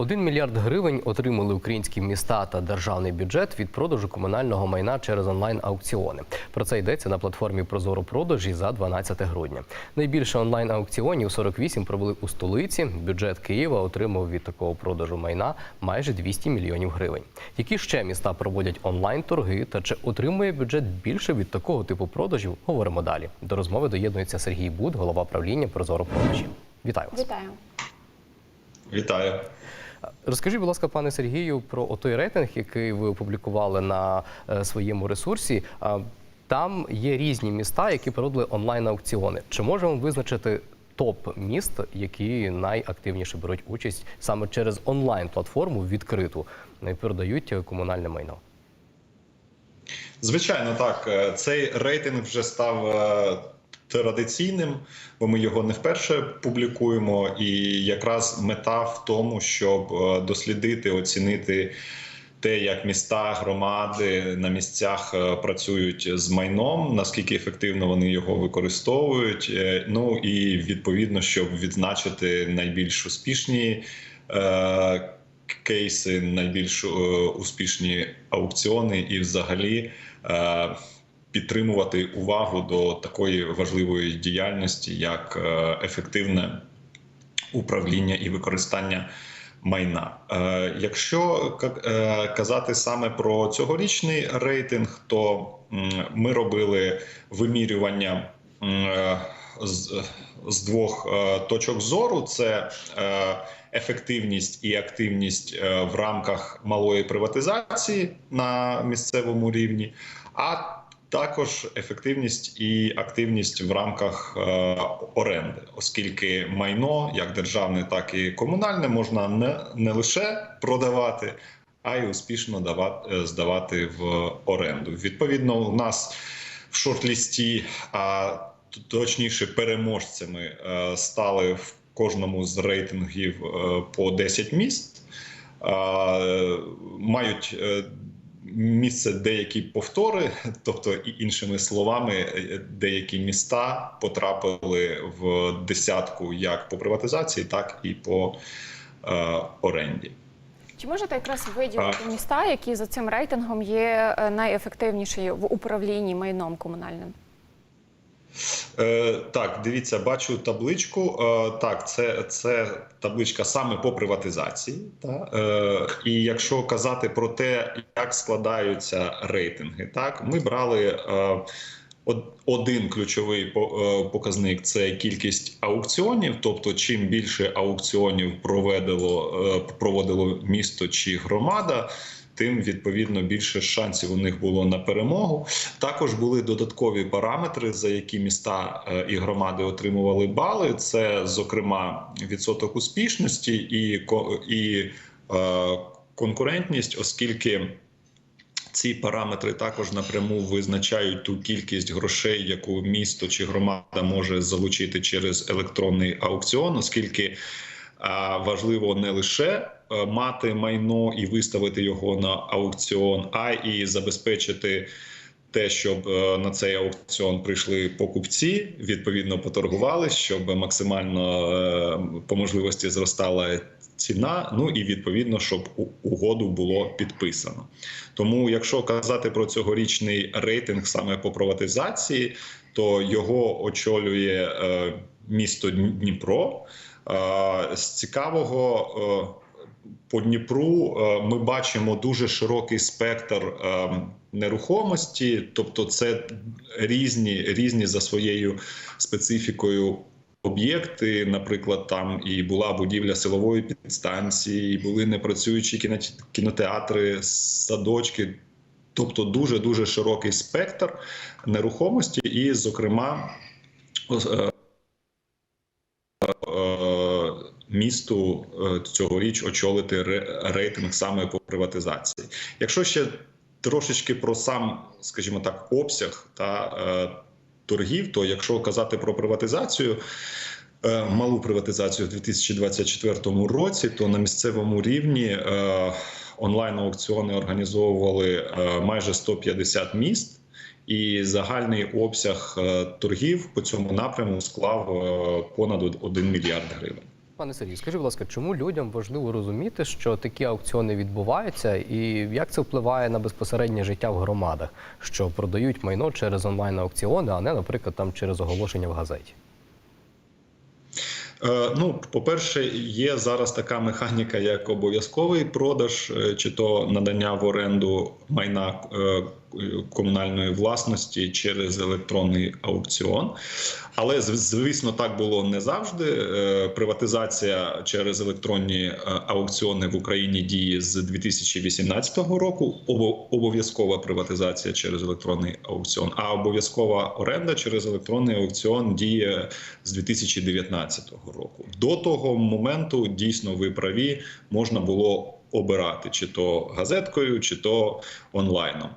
Один мільярд гривень отримали українські міста та державний бюджет від продажу комунального майна через онлайн-аукціони. Про це йдеться на платформі Прозоро продажі за 12 грудня. Найбільше онлайн-аукціонів 48 провели у столиці. Бюджет Києва отримав від такого продажу майна майже 200 мільйонів гривень. Які ще міста проводять онлайн-торги та чи отримує бюджет більше від такого типу продажів? Говоримо далі. До розмови доєднується Сергій Буд, голова правління Прозоро продажі. Вітаю вас. Вітаю. Вітаю. Розкажіть, будь ласка, пане Сергію, про той рейтинг, який ви опублікували на е, своєму ресурсі. Там є різні міста, які проводили онлайн-аукціони. Чи можемо визначити топ міст, які найактивніше беруть участь саме через онлайн-платформу відкриту і продають е, комунальне майно? Звичайно, так. Е, Цей рейтинг вже став е, традиційним, бо ми його не вперше публікуємо. І якраз мета в тому, щоб е, дослідити, оцінити. Те, як міста, громади на місцях е, працюють з майном, наскільки ефективно вони його використовують. е, Ну і відповідно, щоб відзначити найбільш успішні кейси, найбільш е, успішні аукціони, і взагалі е, підтримувати увагу до такої важливої діяльності, як е, ефективне управління і використання майна. Е, Якщо е, казати саме про цьогорічний рейтинг, то ми робили вимірювання з, двох точок зору: це ефективність і активність в рамках малої приватизації на місцевому рівні. а також ефективність і активність в рамках е, оренди, оскільки майно, як державне, так і комунальне, можна не, не лише продавати, а й успішно давати, е, здавати в оренду. Відповідно, у нас в шорт-лісті, а точніше, переможцями е, стали в кожному з рейтингів е, по 10 міст. Мають е, місце деякі повтори, тобто іншими словами, е, деякі міста потрапили в десятку як по приватизації, так і по е, оренді. Чи можете якраз виділити міста, які за цим рейтингом є е, найефективніші в управлінні майном комунальним? Е, так, дивіться, бачу табличку. Е, так, це, це табличка саме по приватизації. Та? Е, і якщо казати про те, як складаються рейтинги, так ми брали. Е, один ключовий е, показник це кількість аукціонів. Тобто, чим більше аукціонів проведило, е, проводило місто чи громада, тим відповідно більше шансів у них було на перемогу. Також були додаткові параметри, за які міста е, і громади отримували бали. Це, зокрема, відсоток успішності і, і е, конкурентність, оскільки. Ці параметри також напряму визначають ту кількість грошей, яку місто чи громада може залучити через електронний аукціон, оскільки важливо не лише мати майно і виставити його на аукціон, а і забезпечити те, щоб е, на цей аукціон прийшли покупці, відповідно поторгували, щоб максимально е, по можливості зростала ціна. Ну і відповідно, щоб угоду було підписано. Тому, якщо казати про цьогорічний рейтинг саме по приватизації, то його очолює е, місто Дніпро. Е, з цікавого. Е, по Дніпру е, ми бачимо дуже широкий спектр е, нерухомості, тобто це різні, різні за своєю специфікою об'єкти. Наприклад, там і була будівля силової підстанції, і були непрацюючі кіно- кінотеатри, садочки. Тобто дуже дуже широкий спектр нерухомості, і, зокрема, е, е, місту е, цьогоріч очолити ре- рейтинг саме по приватизації. Якщо ще трошечки про сам, скажімо так, обсяг та е, торгів, то якщо казати про приватизацію. е, Малу приватизацію в 2024 році, то на місцевому рівні е, онлайн-аукціони організовували майже 150 міст, і загальний обсяг торгів по цьому напряму склав понад 1 мільярд гривень. Пане Сергію, скажіть, будь ласка, чому людям важливо розуміти, що такі аукціони відбуваються, і як це впливає на безпосереднє життя в громадах, що продають майно через онлайн аукціони, а не, наприклад, там через оголошення в газеті? Е, Ну, по-перше, є зараз така механіка, як обов'язковий продаж, е, чи то надання в оренду майна е, комунальної власності через електронний аукціон. Але звісно, так було не завжди. Е, Приватизація через електронні е, аукціони в Україні діє з 2018 року. Обо- Обов'язкова приватизація через електронний аукціон, а обов'язкова оренда через електронний аукціон діє з 2019 року. До того моменту дійсно ви праві можна було обирати чи то газеткою, чи то онлайном.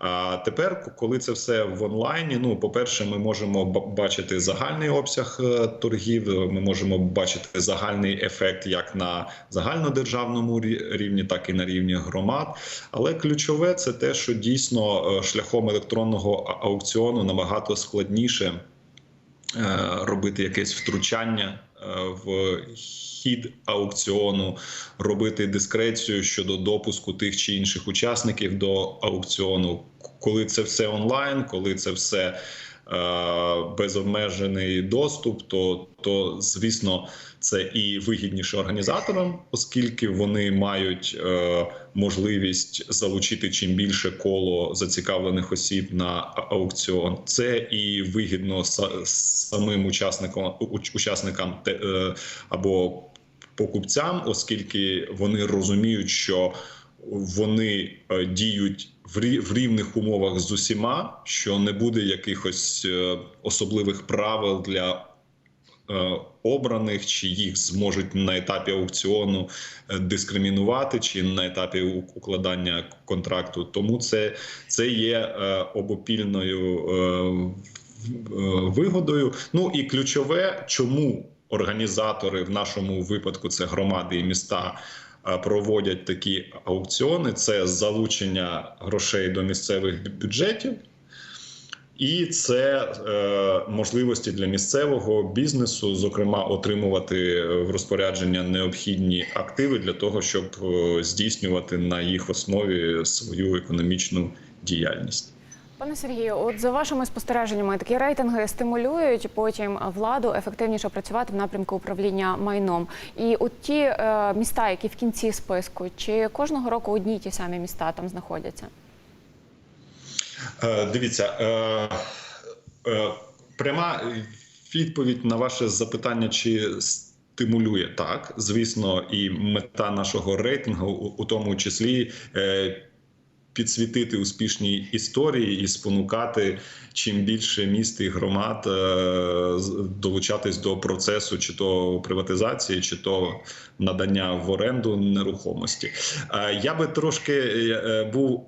А тепер, коли це все в онлайні, ну по-перше, ми можемо бачити загальний обсяг е, торгів. Ми можемо бачити загальний ефект як на загальнодержавному рівні, так і на рівні громад. Але ключове це те, що дійсно е, шляхом електронного аукціону набагато складніше е, робити якесь втручання е, в хід аукціону, робити дискрецію щодо допуску тих чи інших учасників до аукціону, коли це все онлайн, коли це все. Е, Безобмежений доступ, то, то звісно це і вигідніше організаторам, оскільки вони мають е, можливість залучити чим більше коло зацікавлених осіб на аукціон. Це і вигідно са- самим учасникам уч- учасникам е, або покупцям, оскільки вони розуміють, що вони е, діють в рі- в рівних умовах з усіма, що не буде якихось е, особливих правил для е, обраних, чи їх зможуть на етапі аукціону дискримінувати, чи на етапі укладання контракту. Тому це, це є обопільною вигодою. Ну і ключове, чому організатори в нашому випадку це громади і міста. Е, Проводять такі аукціони, це залучення грошей до місцевих бюджетів, і це е, можливості для місцевого бізнесу, зокрема, отримувати в розпорядження необхідні активи для того, щоб е, здійснювати на їх основі свою економічну діяльність. Пане Сергію, от за вашими спостереженнями, такі рейтинги стимулюють потім владу ефективніше працювати в напрямку управління майном. І от ті е, міста, які в кінці списку, чи кожного року одні ті самі міста там знаходяться? Е, Дивіться, е, е, пряма відповідь на ваше запитання, чи стимулює так. Звісно, і мета нашого рейтингу, у- у тому числі. е, Підсвітити успішні історії і спонукати чим більше міст і громад е, долучатись до процесу, чи то приватизації, чи то надання в оренду нерухомості. Е, Я би трошки е, був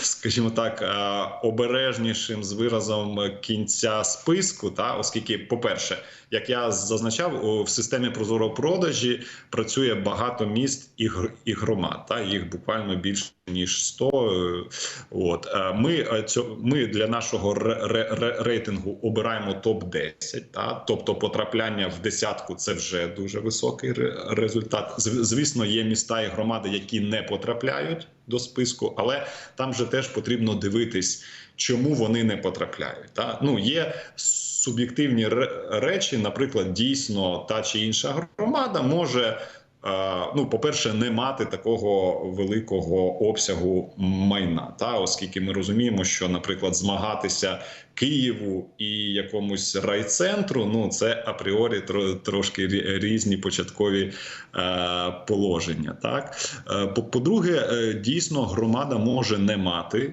скажімо так, е, обережнішим з виразом кінця списку, та оскільки, по-перше, як я зазначав, в системі прозоро-продажі працює багато міст і гр- і громад. Та їх буквально більше ніж 100. е, От Е, ми е, ми для нашого ре- ре- ре- рейтингу обираємо топ 10 та тобто потрапляння в десятку це вже дуже високий результат. Звісно, є міста і громади, які не потрапляють до списку, але там же теж потрібно дивитись, чому вони не потрапляють. Та ну є суб'єктивні речі, наприклад, дійсно та чи інша громада може. Е, Ну, по-перше, не мати такого великого обсягу майна, та оскільки ми розуміємо, що, наприклад, змагатися Києву і якомусь райцентру, ну це апріорі трошки різні початкові е, положення. Так Е, по- по-друге, дійсно громада може не мати.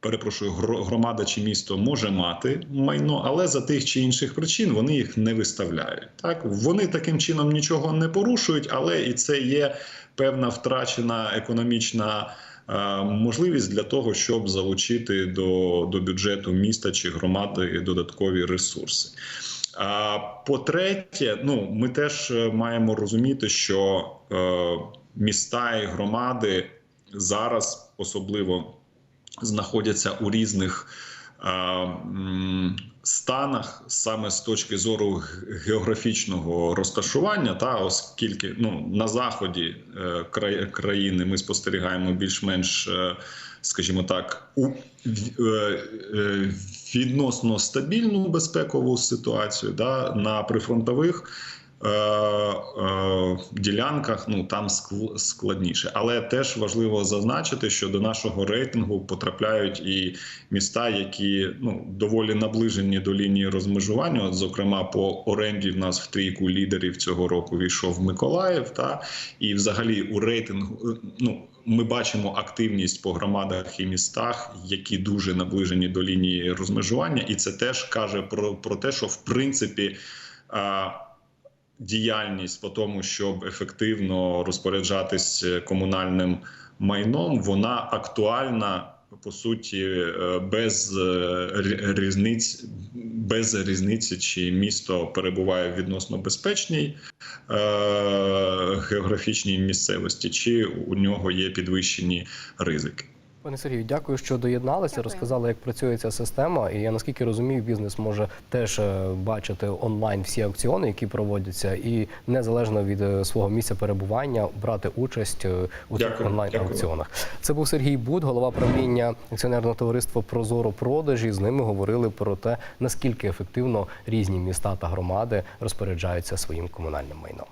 Перепрошую, громада чи місто може мати майно, але за тих чи інших причин вони їх не виставляють. Так вони таким чином нічого не порушують, але і це є певна втрачена економічна е, можливість для того, щоб залучити до, до бюджету міста чи громади додаткові ресурси. А по-третє, ну ми теж е, маємо розуміти, що е, міста і громади зараз особливо знаходяться у різних е, станах саме з точки зору географічного розташування, та оскільки ну на заході е, країни ми спостерігаємо більш-менш, е, скажімо так, у відносно стабільну безпекову ситуацію, да, на прифронтових. Е, е, ділянках ну там скл- складніше, але теж важливо зазначити, що до нашого рейтингу потрапляють і міста, які ну доволі наближені до лінії розмежування. От, зокрема, по оренді в нас в трійку лідерів цього року війшов Миколаїв. Та і взагалі у рейтингу е, ну. Ми бачимо активність по громадах і містах, які дуже наближені до лінії розмежування, і це теж каже про, про те, що в принципі а, діяльність по тому, щоб ефективно розпоряджатись комунальним майном, вона актуальна по суті е, без е, різниць, без різниці, чи місто перебуває в відносно безпечній е, географічній місцевості, чи у нього є підвищені ризики. Пане Сергію, дякую, що доєдналися, Дякую. розказали, як працює ця система. І я наскільки розумію, бізнес може теж е, бачити онлайн всі аукціони, які проводяться, і незалежно від е, свого місця перебування брати участь е, у цих Дякую, онлайн дякую. Це був Сергій Буд, голова правління акціонерного товариства Прозоро продажі. З ними говорили про те, наскільки ефективно різні міста та громади розпоряджаються своїм комунальним майном.